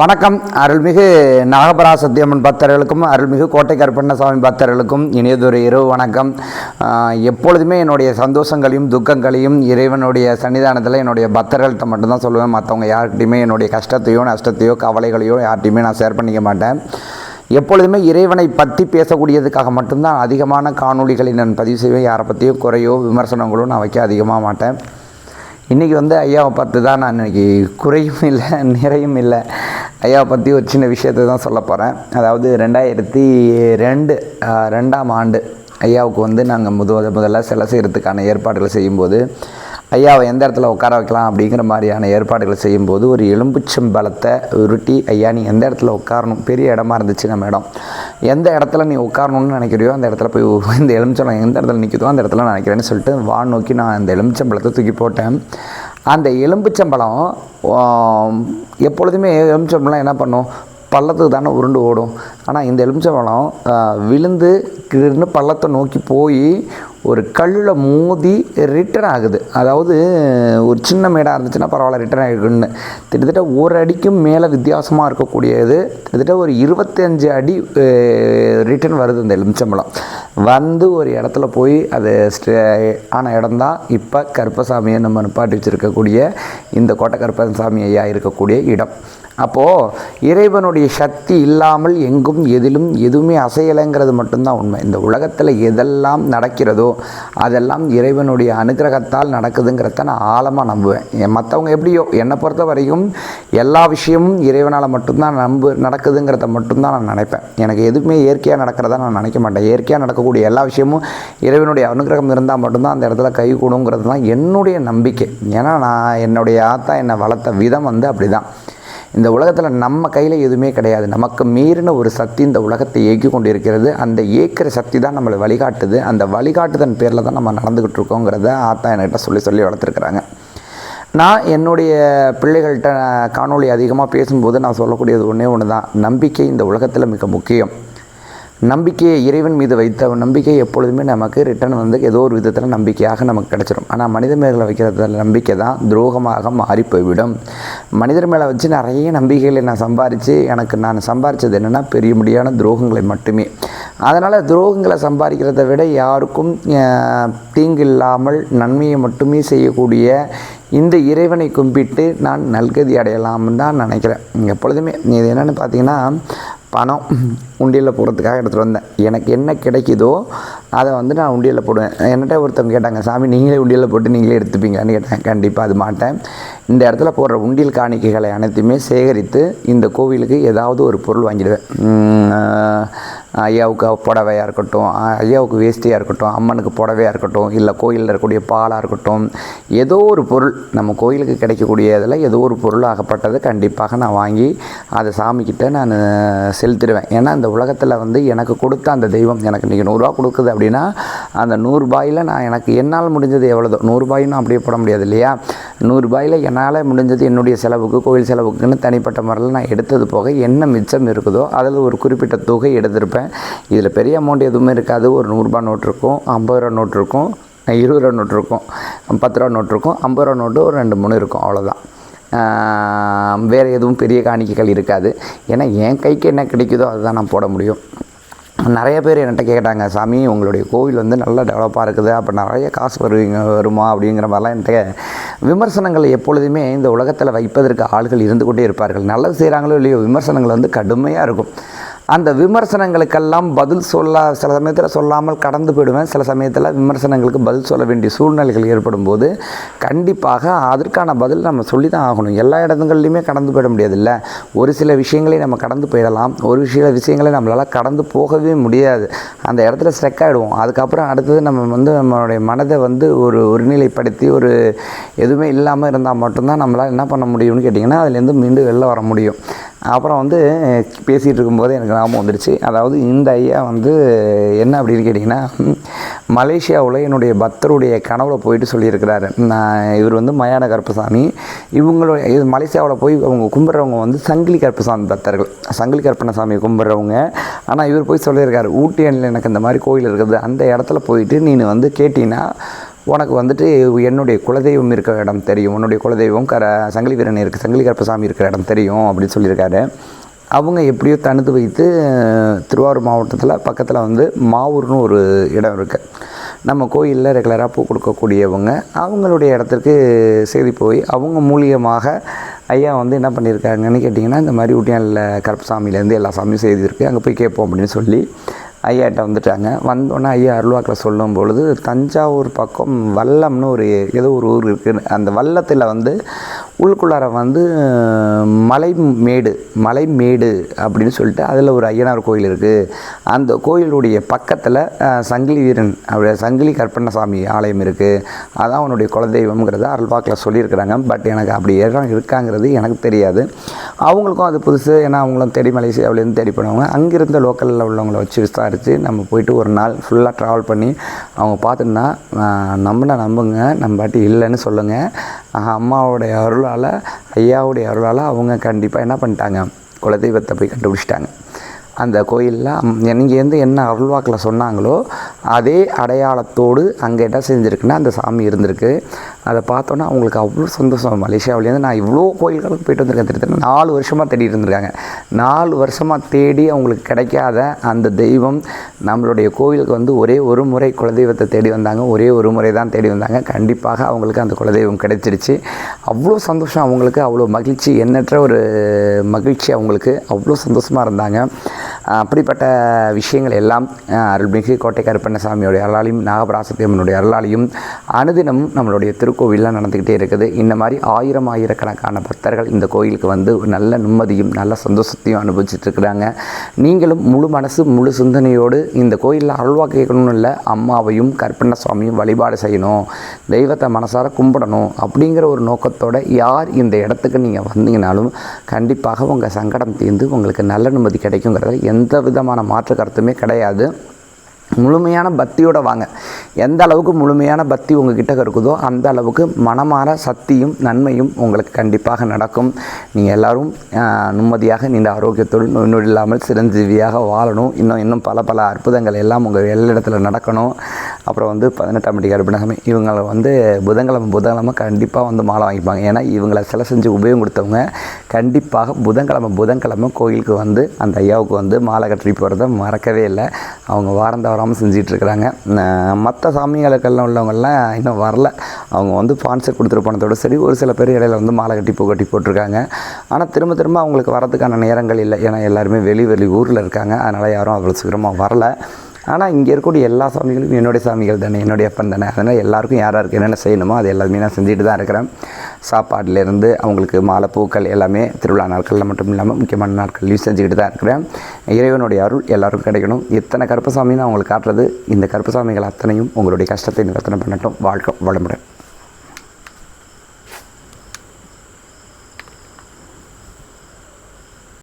வணக்கம். அருள்மிகு நாகபரா சத்தியம்மன் பக்தர்களுக்கும் அருள்மிகு கோட்டை கருப்பண்ணசாமி பக்தர்களுக்கும் இனியதொரு இரவு வணக்கம். எப்பொழுதுமே என்னுடைய சந்தோஷங்களையும் துக்கங்களையும் இறைவனுடைய சன்னிதானத்தில் என்னுடைய பக்தர்கள்ட்ட மட்டும்தான் சொல்லுவேன். மற்றவங்க யார்கிட்டையுமே என்னுடைய கஷ்டத்தையோ நஷ்டத்தையோ கவலைகளையோ யார்கிட்டையுமே நான் ஷேர் பண்ணிக்க மாட்டேன். எப்பொழுதுமே இறைவனை பற்றி பேசக்கூடியதுக்காக மட்டும்தான் அதிகமான காணொளிகளை நான் பதிவு செய்வேன். யாரை பற்றியோ குறையோ விமர்சனங்களோ நான் வைக்க அதிகமாக மாட்டேன். இன்றைக்கி வந்து ஐயாவை பார்த்து தான் நான் இன்றைக்கி குறையும் இல்லை நிறையும் இல்லை. ஐயாவை பற்றி ஒரு சின்ன விஷயத்தை தான் சொல்ல போகிறேன் அதாவது ரெண்டாயிரத்தி ரெண்டு ரெண்டாம் ஆண்டு ஐயாவுக்கு வந்து நாங்கள் முத முதல்ல சிலை செய்கிறதுக்கான ஏற்பாடுகளை செய்யும்போது ஐயாவை எந்த இடத்துல உட்கார வைக்கலாம் அப்படிங்கிற மாதிரியான ஏற்பாடுகளை செய்யும்போது ஒரு எலும்புச்சம்பழத்தை உருட்டி ஐயா நீ எந்த இடத்துல உட்காரணும்? பெரிய இடமா இருந்துச்சு நம்ம இடம் எந்த இடத்துல நீ உட்காரணும்னு நினைக்கிறியோ அந்த இடத்துல போய் இந்த எலுமிச்சம்பழம் எந்த இடத்துல நிற்குதோ அந்த இடத்துல நான் நினைக்கிறேன்னு சொல்லிட்டு வான் நோக்கி நான் அந்த எலுமிச்சம்பழத்தை தூக்கி போட்டேன். அந்த எலும்புச்சம்பழம் எப்பொழுதுமே எலுமிச்சம்பழம் என்ன பண்ணும்? பள்ளத்துக்கு தானே உருண்டு ஓடும். ஆனால் இந்த எலுமிச்சம்பழம் விழுந்து கிருன்னு பள்ளத்தை நோக்கி போய் ஒரு கல்லில் மோதி ரிட்டர்ன் ஆகுது. அதாவது ஒரு சின்ன மேடாக இருந்துச்சுன்னா பரவாயில்ல ரிட்டர்ன் ஆகிருக்குன்னு கிட்டத்தட்ட ஒரு அடிக்கும் மேலே வித்தியாசமாக இருக்கக்கூடியது. கிட்டத்தட்ட ஒரு இருபத்தஞ்சு அடி ரிட்டர்ன் வருது இந்த எலுமிச்சம்பழம். வந்து ஒரு இடத்துல போய் அது ஆன இடம்தான் இப்போ கருப்பசாமியை நம்ம நிப்பாட்டி வச்சுருக்கக்கூடிய இந்த கோட்டை கருப்பசாமி ஐயா இருக்கக்கூடிய இடம். அப்போது இறைவனுடைய சக்தி இல்லாமல் எங்கும் எதிலும் எதுவுமே அசையலைங்கிறது மட்டும்தான் உண்மை. இந்த உலகத்தில் எதெல்லாம் நடக்கிறதோ அதெல்லாம் இறைவனுடைய அனுகிரகத்தால் நடக்குதுங்கிறத நான் ஆழமாக நம்புவேன். என் மற்றவங்க எப்படியோ என்னை பொறுத்த வரைக்கும் எல்லா விஷயமும் இறைவனால் மட்டும்தான் நம்பு நடக்குதுங்கிறத மட்டும்தான் நான் நினைப்பேன். எனக்கு எதுவுமே இயற்கையாக நடக்கிறதா நான் நினைக்க மாட்டேன். இயற்கையாக நடக்கக்கூடிய எல்லா விஷயமும் இறைவனுடைய அனுகிரகம் இருந்தால் மட்டும்தான் அந்த இடத்துல கை கூடுங்கிறது தான் என்னுடைய நம்பிக்கை. ஏன்னா நான் என்னுடைய ஆத்தா என்னை வளர்த்த விதம் வந்து அப்படி தான் இந்த உலகத்தில் நம்ம கையில் எதுவுமே கிடையாது. நமக்கு மீறின ஒரு சக்தி இந்த உலகத்தை இயக்கி கொண்டு இருக்கிறது அந்த இயக்கிற சக்தி தான் நம்மளை வழிகாட்டுது. அந்த வழிகாட்டுதன் பேரில் தான் நம்ம நடந்துக்கிட்டு இருக்கோங்கிறத ஆத்தா என்கிட்ட சொல்லி சொல்லி வளர்த்துருக்குறாங்க. நான் என்னுடைய பிள்ளைகள்கிட்ட காணொலி அதிகமாக பேசும்போது நான் சொல்லக்கூடியது ஒன்றே ஒன்று தான் நம்பிக்கை இந்த உலகத்தில் மிக முக்கியம். நம்பிக்கையை இறைவன் மீது வைத்த நம்பிக்கை எப்பொழுதுமே நமக்கு ரிட்டர்ன் வந்து ஏதோ ஒரு விதத்தில் நம்பிக்கையாக நமக்கு கிடைச்சிடும் ஆனால் மனித மேலே வைக்கிற நம்பிக்கை தான் துரோகமாக மாறி போய்விடும். மனிதர் மேலே வச்சு நிறைய நம்பிக்கைகளை நான் சம்பாரித்து எனக்கு நான் சம்பாரித்தது என்னென்னா பெரிய முடியான துரோகங்களை மட்டுமே. அதனால் துரோகங்களை சம்பாதிக்கிறத விட யாருக்கும் தீங்கு இல்லாமல் நன்மையை மட்டுமே செய்யக்கூடிய இந்த இறைவனை கும்பிட்டு நான் நல்கதி அடையலாம்னு தான் நினைக்கிறேன். எப்பொழுதுமே இது என்னென்னு பார்த்தீங்கன்னா பணம் உண்டியலில் போடுறதுக்காக எடுத்துகிட்டு வந்தேன். எனக்கு என்ன கிடைக்குதோ அதை வந்து நான் உண்டியலில் போடுவேன். என்கிட்ட ஒருத்தவங்க கேட்டாங்க சாமி நீங்களே உண்டியலில் போட்டு நீங்களே எடுத்துப்பீங்கன்னு கேட்டேன் கண்டிப்பாக அது மாட்டேன். இந்த இடத்துல போடுற உண்டியல் காணிக்கைகளை அனைத்துமே சேகரித்து இந்த கோவிலுக்கு ஏதாவது ஒரு பொருள் வாங்கிடுவேன். ஐயாவுக்கு புடவையாக இருக்கட்டும் ஐயாவுக்கு வேஷ்டியாக இருக்கட்டும் அம்மனுக்கு புடவையாக இருக்கட்டும் இல்லை கோயிலில் இருக்கக்கூடிய பாலாக இருக்கட்டும் ஏதோ ஒரு பொருள் நம்ம கோயிலுக்கு கிடைக்கக்கூடிய இதில் ஏதோ ஒரு பொருள் ஆகப்பட்டது கண்டிப்பாக நான் வாங்கி அதை சாமிக்கிட்ட நான் செலுத்திடுவேன். ஏன்னா இந்த உலகத்தில் வந்து எனக்கு கொடுத்த அந்த தெய்வம் எனக்கு இன்றைக்கி நூறுரூவா கொடுக்குது அப்படின்னா அந்த நூறுரூபாயில் நான் எனக்கு என்னால் முடிஞ்சது எவ்வளோதோ நூறுரூபாயும் அப்படியே போட முடியாது இல்லையா? நூறுரூபாயில் என்னால் முடிஞ்சது என்னுடைய செலவுக்கு கோயில் செலவுக்குன்னு தனிப்பட்ட முறையில் நான் எடுத்தது போக என்ன மிச்சம் இருக்குதோ அதில் ஒரு குறிப்பிட்ட தொகை எடுத்திருப்பேன். இதில் பெரிய அமௌண்ட் எதுவுமே இருக்காது. ஒரு நூறுரூபா நோட் இருக்கும். ஐம்பது ரூபா நோட் இருக்கும். இருபது ரூபா நோட் இருக்கும். பத்து ரூபா நோட் இருக்கும். ஐம்பது ரூபா நோட்டு ஒரு ரெண்டு மூணு இருக்கும். அவ்வளோதான் வேறு எதுவும் பெரிய காணிக்கைகள் இருக்காது. ஏன்னா என் கைக்கு என்ன கிடைக்குதோ அதுதான் நான் போட முடியும். நிறைய பேர் என்கிட்ட கேட்டாங்க சாமி உங்களுடைய கோவில் வந்து நல்லா டெவலப்பாக இருக்குது. அப்போ நிறைய காசு வருவீங்க வருமா? அப்படிங்கிற மாதிரிலாம் என்கிட்ட விமர்சனங்கள் எப்பொழுதுமே இந்த உலகத்தில் வைப்பதற்கு ஆள்கள் இருந்து கொண்டே இருப்பார்கள். நல்லது செய்கிறாங்களோ இல்லையோ விமர்சனங்கள் வந்து கடுமையாக இருக்கும். அந்த விமர்சனங்களுக்கெல்லாம் பதில் சொல்ல சில சமயத்தில் சொல்லாமல் கடந்து போயிடுவேன். சில சமயத்தில் விமர்சனங்களுக்கு பதில் சொல்ல வேண்டிய சூழ்நிலைகள் ஏற்படும் போது கண்டிப்பாக அதற்கான பதில் நம்ம சொல்லி தான் ஆகணும். எல்லா இடங்கள்லையுமே கடந்து போயிட முடியாதுல்ல. ஒரு சில விஷயங்களை நம்ம கடந்து போயிடலாம். ஒரு சில விஷயங்களை நம்மளால் கடந்து போகவே முடியாது. அந்த இடத்துல ஸ்ட்ரெக் ஆகிடுவோம் அதுக்கப்புறம் அடுத்தது நம்ம வந்து நம்மளுடைய மனதை வந்து ஒரு ஒருநிலைப்படுத்தி ஒரு எதுவுமே இல்லாமல் இருந்தால் மட்டும்தான் நம்மளால் என்ன பண்ண முடியும்னு கேட்டிங்கன்னா அதுலேருந்து மீண்டும் வெளில வர முடியும். அப்புறம் வந்து பேசிகிட்டு இருக்கும்போது எனக்கு ஞாபகம் வந்துடுச்சு அதாவது இந்த ஐயா வந்து என்ன அப்படின்னு கேட்டிங்கன்னா மலேசியாவில் என்னுடைய பக்தருடைய கனவுல போயிட்டு சொல்லியிருக்கிறாரு. நான் இவர் வந்து மயான கருப்பசாமி. இவங்களுடைய இது மலேசியாவில் போய் அவங்க கும்பிட்றவங்க வந்து சங்கிலி கருப்பசாமி பக்தர்கள். சங்கிலி கருப்பணசாமி கும்பிட்றவங்க. ஆனால் இவர் போய் சொல்லியிருக்காரு ஊட்டியனில் எனக்கு இந்த மாதிரி கோயில் இருக்குது. அந்த இடத்துல போயிட்டு நீ வந்து கேட்டிங்கன்னா உனக்கு வந்துட்டு என்னுடைய குலதெய்வம் இருக்கிற இடம் தெரியும். உன்னுடைய குலதெய்வம் கர சங்கிலி வீரன் இருக்குது சங்கிலி கருப்பசாமி இருக்கிற இடம் தெரியும் அப்படின்னு சொல்லியிருக்காரு. அவங்க எப்படியோ தனித்து வைத்து திருவாரூர் மாவட்டத்தில் பக்கத்தில் வந்து மாவூர்னு ஒரு இடம் இருக்குது நம்ம கோயிலில் ரெகுலராக பூ கொடுக்கக்கூடியவங்க அவங்களுடைய இடத்துக்கு செய்தி போய் அவங்க மூலியமாக ஐயா வந்து என்ன பண்ணியிருக்காங்கன்னு கேட்டிங்கன்னா இந்த மாதிரி ஊட்டியானில் கருப்பசாமியிலேருந்து எல்லா சாமியும் செய்தி இருக்குது அங்கே போய் கேட்போம் அப்படின்னு சொல்லி ஐயாட்ட வந்துட்டாங்க. வந்தோடனே ஐயா அருள்வாக்கில் சொல்லும் பொழுது தஞ்சாவூர் பக்கம் வல்லம்னு ஒரு ஏதோ ஒரு ஊர் இருக்குது அந்த வல்லத்தில் வந்து உள்ளுக்குள்ளார வந்து மலை மேடு மலை மேடு அப்படின்னு சொல்லிட்டு அதில் ஒரு ஐயனார் கோயில் இருக்குது அந்த கோயிலுடைய பக்கத்தில் சங்கிலி வீரன் அவருடைய சங்கிலி கற்பண்ணசாமி ஆலயம் இருக்குது அதான் அவனுடைய குலதெய்வம்ங்கிறத அருள்வாக்கில் சொல்லியிருக்கிறாங்க. பட் எனக்கு அப்படி இடம் இருக்காங்கிறது எனக்கு தெரியாது. அவங்களுக்கும் அது புதுசு. ஏன்னா அவங்களும் தேடி மலேசியாவிலேருந்து தேடி போனவங்க. அங்கேருந்து லோக்கலில் உள்ளவங்கள வச்சு விசாரித்து நம்ம போயிட்டு ஒரு நாள் ஃபுல்லாக ட்ராவல் பண்ணி அவங்க பார்த்துன்னா நம்மளை நம்புங்க. நம்ம பாட்டி இல்லைன்னு சொல்லுங்கள் அம்மாவோடைய அருள் அருளால் ஐயாவுடைய அருளால் அவங்க கண்டிப்பாக என்ன பண்ணிட்டாங்க? குலதெய்வத்தை போய் கண்டுபிடிச்சிட்டாங்க. அந்த கோயிலில் இங்கேருந்து என்ன அருள்வாக்கில் சொன்னாங்களோ அதே அடையாளத்தோடு அங்கே என்ன செஞ்சுருக்குன்னா அந்த சாமி இருந்திருக்கு. அதை பார்த்தோன்னா அவங்களுக்கு அவ்வளோ சந்தோஷம். மலேசியாவிலேருந்து நான் இவ்வளோ கோயில்களுக்கு போயிட்டு வந்திருக்கேன். திருத்தணி நாலு வருஷமாக தேடிட்டு இருந்திருக்காங்க. நாலு வருஷமாக தேடி அவங்களுக்கு கிடைக்காத அந்த தெய்வம் நம்மளுடைய கோயிலுக்கு வந்து ஒரே ஒரு முறை குலதெய்வத்தை தேடி வந்தாங்க. ஒரே ஒரு முறை தான் தேடி வந்தாங்க. கண்டிப்பாக அவங்களுக்கு அந்த குலதெய்வம் கிடைச்சிருச்சு. அவ்வளோ சந்தோஷம் அவங்களுக்கு. அவ்வளோ மகிழ்ச்சி. எண்ணற்ற ஒரு மகிழ்ச்சி அவங்களுக்கு. அவ்வளோ சந்தோஷமாக இருந்தாங்க. அப்படிப்பட்ட விஷயங்கள் எல்லாம் அருள்மிகு கோட்டை கருப்பண்ணசாமியோடைய அருளாலையும் நாகபராசத்தியம்மனுடைய அருளாலையும் அனுதினமும் நம்மளுடைய திருக்கோவிலில் நடந்துக்கிட்டே இருக்குது. இந்த மாதிரி ஆயிரம் ஆயிரக்கணக்கான பக்தர்கள் இந்த கோயிலுக்கு வந்து ஒரு நல்ல நிம்மதியும் நல்ல சந்தோஷத்தையும் அனுபவிச்சுட்டு இருக்கிறாங்க. நீங்களும் முழு மனசு முழு சிந்தனையோடு இந்த கோயிலில் அருள்வாக்கு கேட்கணும்னு இல்லை அம்மாவையும் கற்பண்ண சுவாமியும் வழிபாடு செய்யணும் தெய்வத்தை மனசார கும்பிடணும் அப்படிங்கிற ஒரு நோக்கத்தோட யார் இந்த இடத்துக்கு நீங்கள் வந்தீங்கனாலும் கண்டிப்பாக உங்கள் சங்கடம் தீர்ந்து உங்களுக்கு நல்ல நிம்மதி கிடைக்குங்கிறத எந்த விதமான மாற்று கருத்துமே கிடையாது. முழுமையான பக்தியோடு வாங்க. எந்த அளவுக்கு முழுமையான பக்தி உங்ககிட்ட இருக்குதோ அந்த அளவுக்கு மனமாற சக்தியும் நன்மையும் உங்களுக்கு கண்டிப்பாக நடக்கும். நீங்கள் எல்லாரும் நிம்மதியாக நீண்ட ஆரோக்கியத்தோடு நோய் நொடி இல்லாமல் சிரஞ்சீவியாக வாழணும். இன்னும் இன்னும் பல பல அற்புதங்கள் எல்லாம் உங்கள் எல்லா நடக்கணும். அப்புறம் வந்து பதினெட்டாம் படி கருப்பிணசாமி இவங்களை வந்து புதன்கிழமை புதன்கிழமை கண்டிப்பாக வந்து மாலை வாங்கிப்பாங்க. ஏன்னா இவங்களை சிலை செஞ்சு உபயோகம் கொடுத்தவங்க கண்டிப்பாக புதன்கிழமை புதன்கிழமை கோயிலுக்கு வந்து அந்த ஐயாவுக்கு வந்து மாலை கட்டி போகிறத மறக்கவே இல்லை. அவங்க வாரம் வராமல் செஞ்சிட்ருக்கிறாங்க மற்ற சாமிகளுக்கெல்லாம் உள்ளவங்கள்லாம் இன்னும் வரல. அவங்க வந்து ஸ்பான்சர் கொடுத்துட்டு போனதோட சரி ஒரு சில பேர் இடையில வந்து மாலை கட்டி பூ கட்டி போட்டிருக்காங்க. ஆனால் திரும்ப திரும்ப அவங்களுக்கு வரதுக்கான நேரங்கள் இல்லை. ஏன்னா எல்லாருமே வெளி வெளி ஊரில் இருக்காங்க. அதனால் யாரும் அவ்வளோ சீக்கிரமாக வரல. ஆனால் இங்கே இருக்கக்கூடிய எல்லா சாமிகளும் என்னுடைய சாமிகள் தானே என்னுடைய அப்பன் தானே. அதனால் எல்லாருக்கும் யார் யாருக்கு என்னென்ன செய்யணுமோ அது எல்லாமே நான் செஞ்சுட்டு தான் இருக்கிறேன். சாப்பாடுலேருந்து அவங்களுக்கு மாலை பூக்கள் எல்லாமே திருவிழா நாட்களில் மட்டும் இல்லாமல் முக்கியமான நாட்கள்லையும் செஞ்சுக்கிட்டு தான் இருக்கிறேன். இறைவனுடைய அருள் எல்லாருக்கும் கிடைக்கணும். எத்தனை கருப்பசாமின்னு அவங்களுக்கு காட்டுறது இந்த கருப்பசாமிகள் அத்தனையும் உங்களுடைய கஷ்டத்தை நிவர்த்தனை பண்ணட்டும். வாழ்க்கை வளமுடன்.